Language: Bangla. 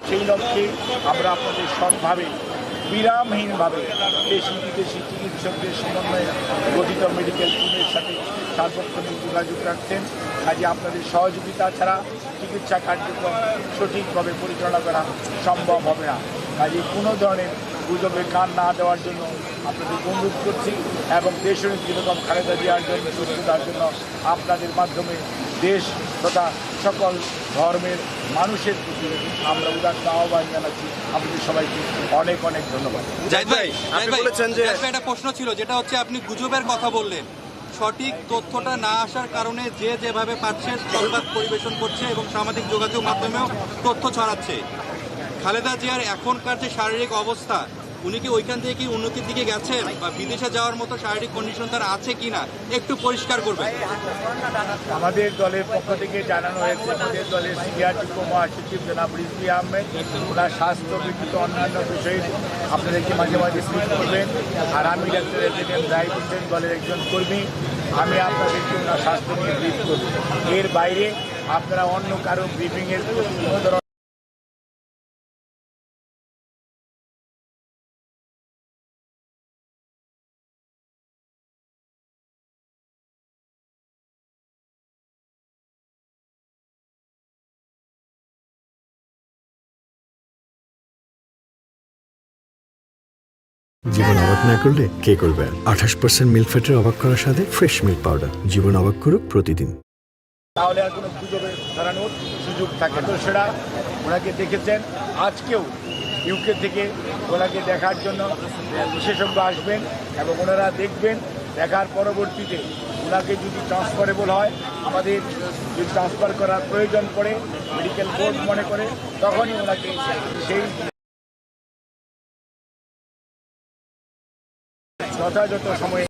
সেই লক্ষ্যে আমরা আপনাদের সৎভাবে বিরামহীনভাবে দেশি বিদেশি চিকিৎসকদের সমন্বয়ে গঠিত মেডিকেল টিমের সাথে সার্বক্ষণিক যোগাযোগ রাখছেন। কাজে আপনাদের সহযোগিতা ছাড়া চিকিৎসা কার্যক্রম সঠিকভাবে পরিচালনা করা সম্ভব হবে না। কাজে কোনো ধরনের গুজবে কান না দেওয়ার জন্য আপনাদের অনুরোধ করছি এবং দেশের বেগম খালেদা জিয়ার জন্য সুস্থতার জন্য আপনাদের মাধ্যমে দেশ তথা সকল ধর্মের মানুষের প্রতি আমরা উদাত্ত আহ্বান জানাচ্ছি। আপনাদের সবাইকে অনেক অনেক ধন্যবাদ। জাহিদ ভাই আপনি বলেছেন যে- একটা প্রশ্ন ছিল যেটা হচ্ছে আপনি গুজবের কথা বললেন। সঠিক তথ্যটা না আসার কারণে যে যেভাবে পাচ্ছে সংবাদ পরিবেশন করছে এবং সামাজিক যোগাযোগ মাধ্যমেও তথ্য ছড়াচ্ছে। খালেদা জিয়ার এখনকার যে শারীরিক অবস্থা উনি কি ওইখান থেকে কি উন্নতির দিকে গেছেন? বা বিদেশে যাওয়ার মতো শারীরিক কন্ডিশন তার আছে কিনা একটু পরিষ্কার করবেন। আমাদের দলের পক্ষ থেকে জানানো হয়েছে, আমাদের দলের সিনিয়র যুগ্ম মহাসচিব জনাব রিজভি আহমেদ, ওনার স্বাস্থ্য ব্যতীত অন্যান্য বিষয়ে আপনাদেরকে মাঝে মাঝে স্লিপ করবেন। আর আমি ডাক্তার দলের একজন কর্মী। আমি আপনাদেরকে ওনার স্বাস্থ্য নিয়ে ব্রিফ করব। এর বাইরে আপনারা অন্য কারও ব্রিফিংয়ের জীবন অবাক না করলে কে করবে আঠাশ পার্সেন্ট মিল্ক ফ্যাটের অবাক করার সাথে ফ্রেশ মিল্ক পাউডার জীবন অবাক করুক প্রতিদিন। তাহলে আর কোনো গুজবে ধরানোর সুযোগ থাকে। তো সেটা ওনাকে দেখেছেন। আজকেও ইউকে থেকে ওনাকে দেখার জন্য বিশেষজ্ঞ আসবেন এবং ওনারা দেখবেন, দেখার পরবর্তীতে ওনাকে যদি ট্রান্সফারেবল হয়, আমাদের যদি ট্রান্সফার করার প্রয়োজন পড়ে মেডিকেল বোর্ড মনে করে, তখনই ওনাকে সেই যথাযথ সময়ে